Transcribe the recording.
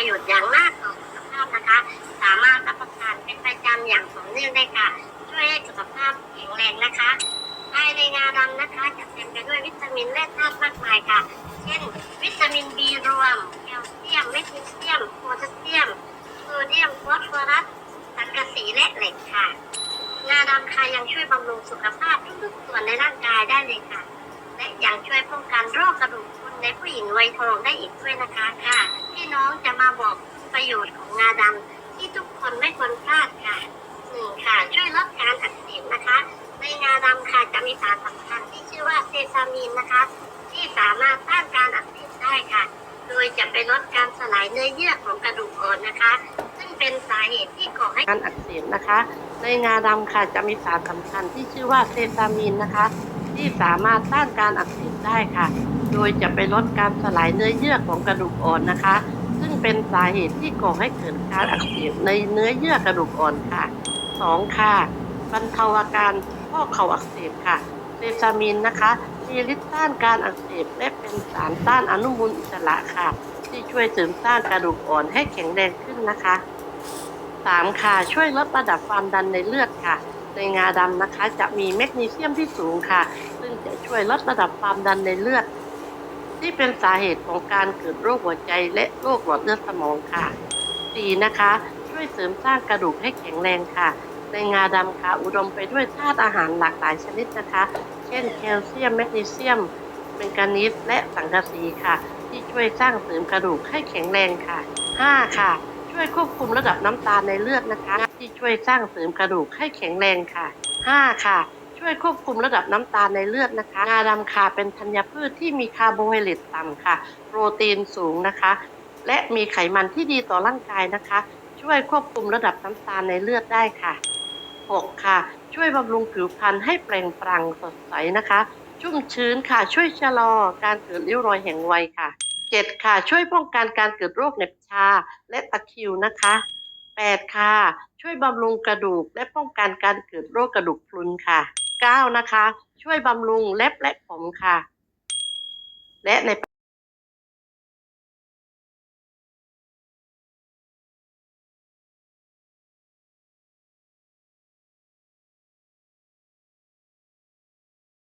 ประโยชน์อย่างมากต่อสุขภาพนะคะ สามารถรับประทานเป็นประจำอย่างต่อเนื่องได้ค่ะ ช่วยให้สุขภาพแข็งแรงนะคะภายในงาดำนะคะจะเต็มไปด้วยวิตามินและธาตุมากมายค่ะ เช่น วิตามินบีรวมแคลเซียมแมกนีเซียมโพแทสเซียมโซเดียมฟอสฟอรัสสังกะสีและเหล็กค่ะ งาดำค่ะยังช่วยบำรุงสุขภาพทุกส่วนในร่างกายได้เลยค่ะ และยังช่วยป้องกันโรคกระดูก ในผู้หญิงวัยทองได้อีกด้วยนะคะค่ะพี่น้องจะมาบอกประโยชน์ของงาดำที่ทุกคนไม่ควรพลาดค่ะหนึ่งค่ะ ช่วยลดการอักเสบนะคะ ในงาดำค่ะจะมีสารสำคัญที่ชื่อว่าเซซามีนนะคะ ที่สามารถต้านการอักเสบได้ค่ะ โดยจะไปลดการสลายเนื้อเยื่อของกระดูกอ่อนนะคะ ซึ่งเป็นสาเหตุที่ก่อให้การอักเสบนะคะ ในงาดำค่ะจะมีสารสำคัญที่ชื่อว่าเซซามีนนะคะ ที่สามารถต้านการอักเสบ ได้ค่ะ โดยจะไปลดการสลายเนื้อเยื่อของกระดูกอ่อนนะคะ ซึ่งเป็นสาเหตุที่ก่อให้เกิดการอักเสบในเนื้อเยื่อกระดูกอ่อนค่ะ 2. ค่ะบรรเทาอาการข้อเข่าอักเสบค่ะเซซามินนะคะมีฤทธิ์ต้านการอักเสบและเป็นสารต้านอนุมูลอิสระค่ะ ที่ช่วยเสริมสร้างกระดูกอ่อนให้แข็งแรงขึ้นนะคะ 3. ค่ะช่วยลดระดับความดันในเลือดค่ะ ในงาดำนะคะ จะมีแมกนีเซียมที่สูงค่ะ ซึ่งจะช่วยลดระดับความดันในเลือด ที่เป็นสาเหตุของการเกิดโรคหัวใจและโรคหลอดเลือดสมองค่ะ 4. นะคะ ช่วยเสริมสร้างกระดูกให้แข็งแรงค่ะ ในงาดำค่ะอุดมไปด้วยธาตุอาหารหลากหลายชนิดนะคะ เช่นแคลเซียมแมกนีเซียมเมงกานีสและสังกะสีค่ะ ที่ช่วยสร้างเสริมกระดูกให้แข็งแรงค่ะ 5. ค่ะ ช่วยควบคุมระดับน้ำตาลในเลือดนะคะ ที่ช่วยสร้างเสริมกระดูกให้แข็งแรงค่ะ 5. ค่ะ ช่วยควบคุมระดับน้ำตาลในเลือดนะคะ งาดำค่ะเป็นธัญพืชที่มีคาร์โบไฮเดรตต่ำค่ะ โปรตีนสูงนะคะ และมีไขมันที่ดีต่อร่างกายนะคะ ช่วยควบคุมระดับน้ำตาลในเลือดได้ค่ะ 6. ค่ะ ช่วยบำรุงผิวพรรณให้เปล่งปลั่งสดใสนะคะ ชุ่มชื้นค่ะ ช่วยชะลอการเกิดริ้วรอยแห่งวัยค่ะ 7. ค่ะ ช่วยป้องกันการเกิดโรคเหน็บชาและตะคริวนะคะ 8. ค่ะ ช่วยบำรุงกระดูกและป้องกันการเกิดโรคกระดูกพรุนค่ะ 9. นะคะ ช่วยบำรุงเล็บและผมค่ะ และใน